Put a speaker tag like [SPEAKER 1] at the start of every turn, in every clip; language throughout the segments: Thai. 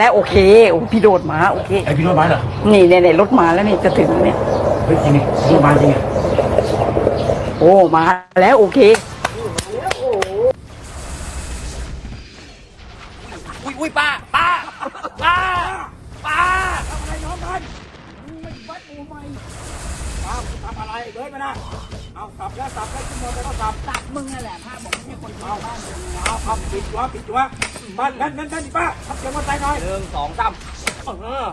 [SPEAKER 1] แล้วโอเคโอ้พี่โดดมาโอเค
[SPEAKER 2] ไอพี่รถมาเหรอ
[SPEAKER 1] นี่เนี่ยเนี่ยรถมาแล้วนี่จะถึงแล้วเนี่ย
[SPEAKER 2] เฮ้ยจริงดิพี่รถมาจริงอะ
[SPEAKER 1] โอ้มาแล้วโอเค
[SPEAKER 2] อุ้ยอุ้ยป้าป้าป้าป้าทำอะไรน้องกันไม่วัดปูใหม่ป้าทำอะไรเดินมานะเอาสับแล้วสับแล้วขึ้นมาแล้วก็สับ
[SPEAKER 1] ตัดมึงนั่นแหละถ้าบอกไม่คนเข้าบ้าน
[SPEAKER 2] เอาครับปิดจัวปิดจัวบ้านนั่นนั่นนั่นป้าทำเสียงมาใส่หน่อยหนึ่งสองสามเออ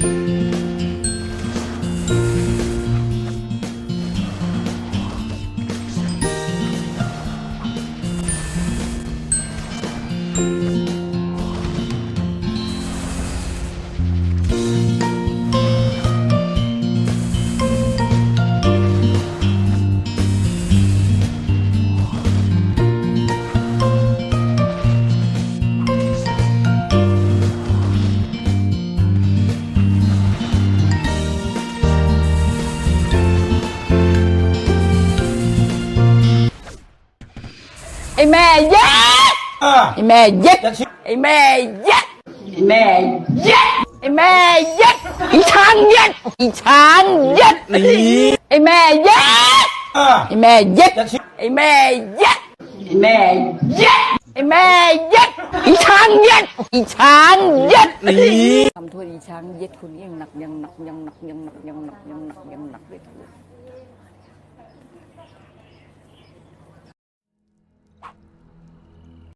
[SPEAKER 1] ไอ้แม่เย็ดไอ้แม่เย็ดไอ้แม่เย็ดไอ้แม่เย็ดไอ้แม่เย็ดอีช้างเย็ดอีช้างเย็ด
[SPEAKER 2] นี่
[SPEAKER 1] ไอ้แม่เย็ดไอ้แม่เย็ดไอ้แม่เย็ดไอ้แม่เย็ดไอ้แม่เย็ดอีช้างเย็ดอีช้างเย็ด
[SPEAKER 2] นี่
[SPEAKER 1] ทำโทษอีช้างเย็ดคนนี้ยังหนักยังหนักยังหนักยังหนักยังหนักยังหนักยังหนักเลย